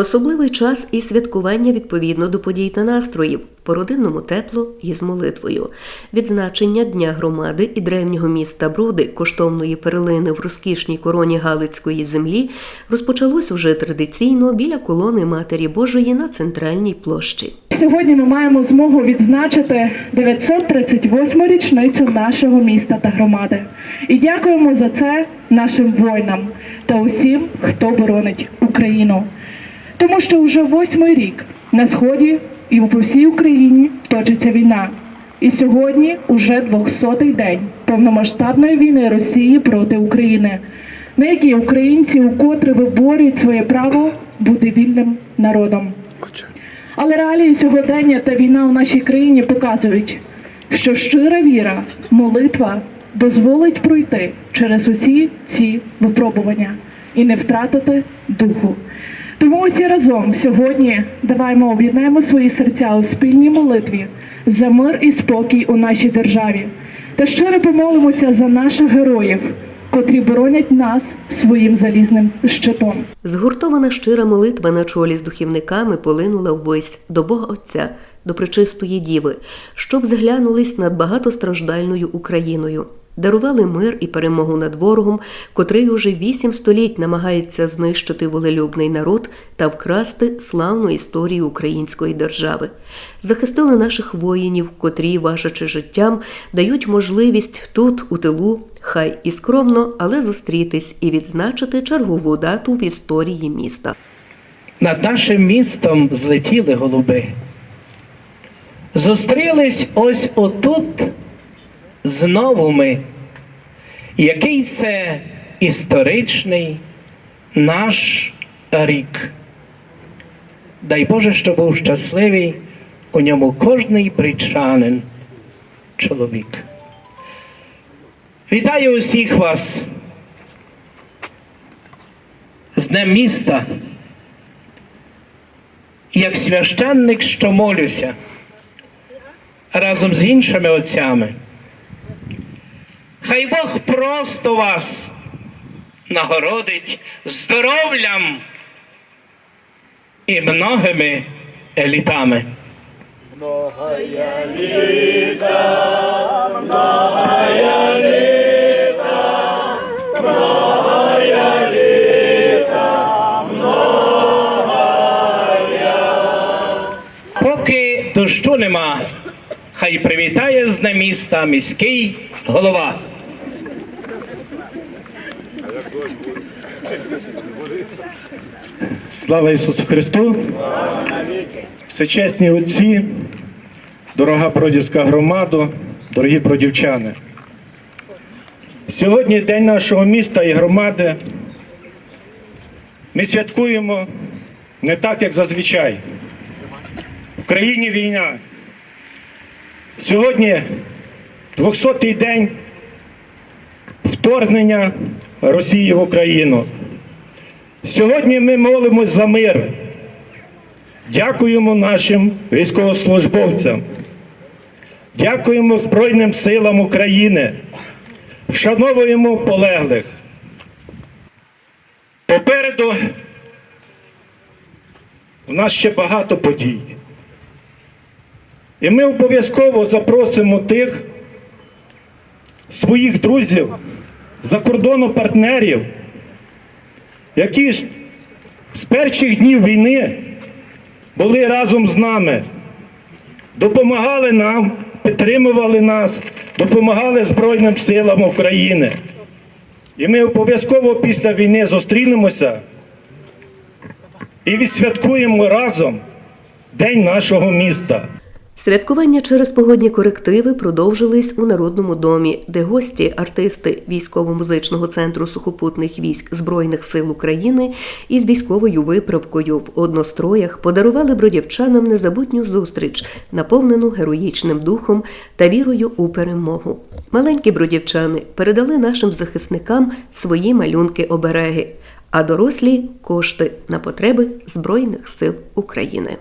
Особливий час і святкування відповідно до подій та настроїв, по-родинному тепло і з молитвою. Відзначення Дня громади і древнього міста Броди, коштовної перлини в розкішній короні Галицької землі, розпочалось уже традиційно біля колони Матері Божої на центральній площі. Сьогодні ми маємо змогу відзначити 938 річницю нашого міста та громади. І дякуємо за це нашим воїнам та усім, хто боронить Україну. Тому що вже восьмий рік на сході і по всій Україні точиться війна. І сьогодні уже 200-й день повномасштабної війни Росії проти України, на якій українці укотре виборюють своє право бути вільним народом. Але реалії сьогодення та війна у нашій країні показують, що щира віра, молитва дозволить пройти через усі ці випробування і не втратити духу. Тому усі разом сьогодні даваймо об'єднаємо свої серця у спільній молитві за мир і спокій у нашій державі та щиро помолимося за наших героїв, котрі боронять нас своїм залізним щитом. Згуртована щира молитва на чолі з духівниками полинула ввись до Бога Отця, до Пречистої Діви, щоб зглянулись над багатостраждальною Україною, дарували мир і перемогу над ворогом, котрий уже вісім століть намагається знищити волелюбний народ та вкрасти славну історію української держави. Захистили наших воїнів, котрі, важачи життям, дають можливість тут, у тилу, хай і скромно, але зустрітись і відзначити чергову дату в історії міста. Над нашим містом злетіли голуби. Зустрілись ось отут знову ми. Який це історичний наш рік. Дай Боже, щоб був щасливий у ньому кожний бричанин чоловік. Вітаю усіх вас з Днем міста як священник, що молюся разом з іншими отцями. Хай Бог просто вас нагородить здоров'ям і многими літами. Поки дощу нема, хай привітає з міста міський голова. Слава Ісусу Христу! Всечесні отці, дорога бродівська громада, дорогі бродівчани. Сьогодні день нашого міста і громади. Ми святкуємо не так, як зазвичай. В країні війна. Сьогодні 200-й день вторгнення Росії в Україну. Сьогодні ми молимось за мир. Дякуємо нашим військовослужбовцям. Дякуємо Збройним силам України. Вшановуємо полеглих. Попереду у нас ще багато подій. І ми обов'язково запросимо тих своїх друзів, за кордону партнерів, які ж з перших днів війни були разом з нами, допомагали нам, підтримували нас, допомагали Збройним силам України. І ми обов'язково після війни зустрінемося і відсвяткуємо разом День нашого міста. Святкування через погодні корективи продовжились у Народному домі, де гості, артисти військово-музичного центру сухопутних військ Збройних сил України із військовою виправкою в одностроях подарували бродівчанам незабутню зустріч, наповнену героїчним духом та вірою у перемогу. Маленькі бродівчани передали нашим захисникам свої малюнки-обереги, а дорослі кошти на потреби Збройних сил України.